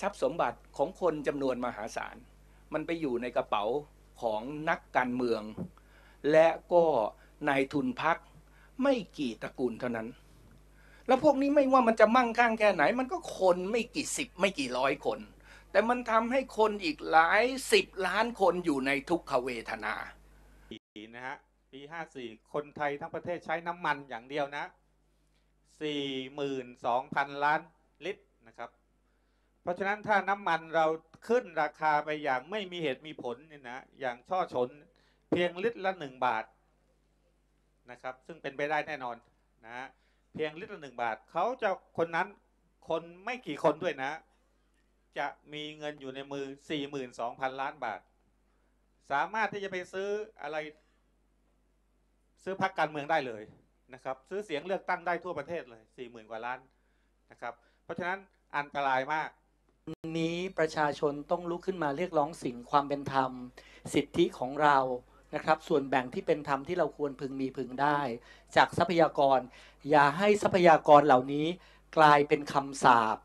ทรัพย์สมบัติของคนจำนวนมหาศาล มันไปอยู่ในกระเป๋าของนักการเมือง และก็นายทุนพักไม่กี่ตระกูลเท่านั้น แล้วพวกนี้ไม่ว่ามันจะมั่งคั่งแค่ไหน มันก็คนไม่กี่สิบไม่กี่ร้อยคน แต่มันทำให้คนอีกหลายสิบล้านคนอยู่ในทุกขเวทนาปีนะฮะปี54คนไทยทั้งประเทศใช้น้ำมันอย่างเดียวนะ42,000ล้านลิตรนะครับ เพราะฉะนั้นถ้าน้ำมันเราขึ้นราคาไปอย่างไม่มีเหตุมีผลเนี่ยนะอย่างช่อฉนเพียงลิตรละ1บาทนะครับซึ่งเป็นไปได้แน่นอนนะเพียงลิตรละ1บาทเขาจะคนนั้นคนไม่กี่คนด้วยนะ จะมีเงินอยู่ในมือ 42,000 ล้านบาท สามารถที่จะไปซื้ออะไร ซื้อพรรคการเมืองได้เลยนะครับ ซื้อเสียงเลือกตั้งได้ทั่วประเทศเลยสี่หมื่นกว่าล้านนะครับ เพราะฉะนั้นอันตรายมาก นี้ประชาชนต้องลุกขึ้นมาเรียกร้องสิ่งความเป็นธรรม สิทธิของเรานะครับ ส่วนแบ่งที่เป็นธรรมที่เราควรพึงมีพึงได้ จากทรัพยากร อย่าให้ทรัพยากรเหล่านี้กลายเป็นคำสาป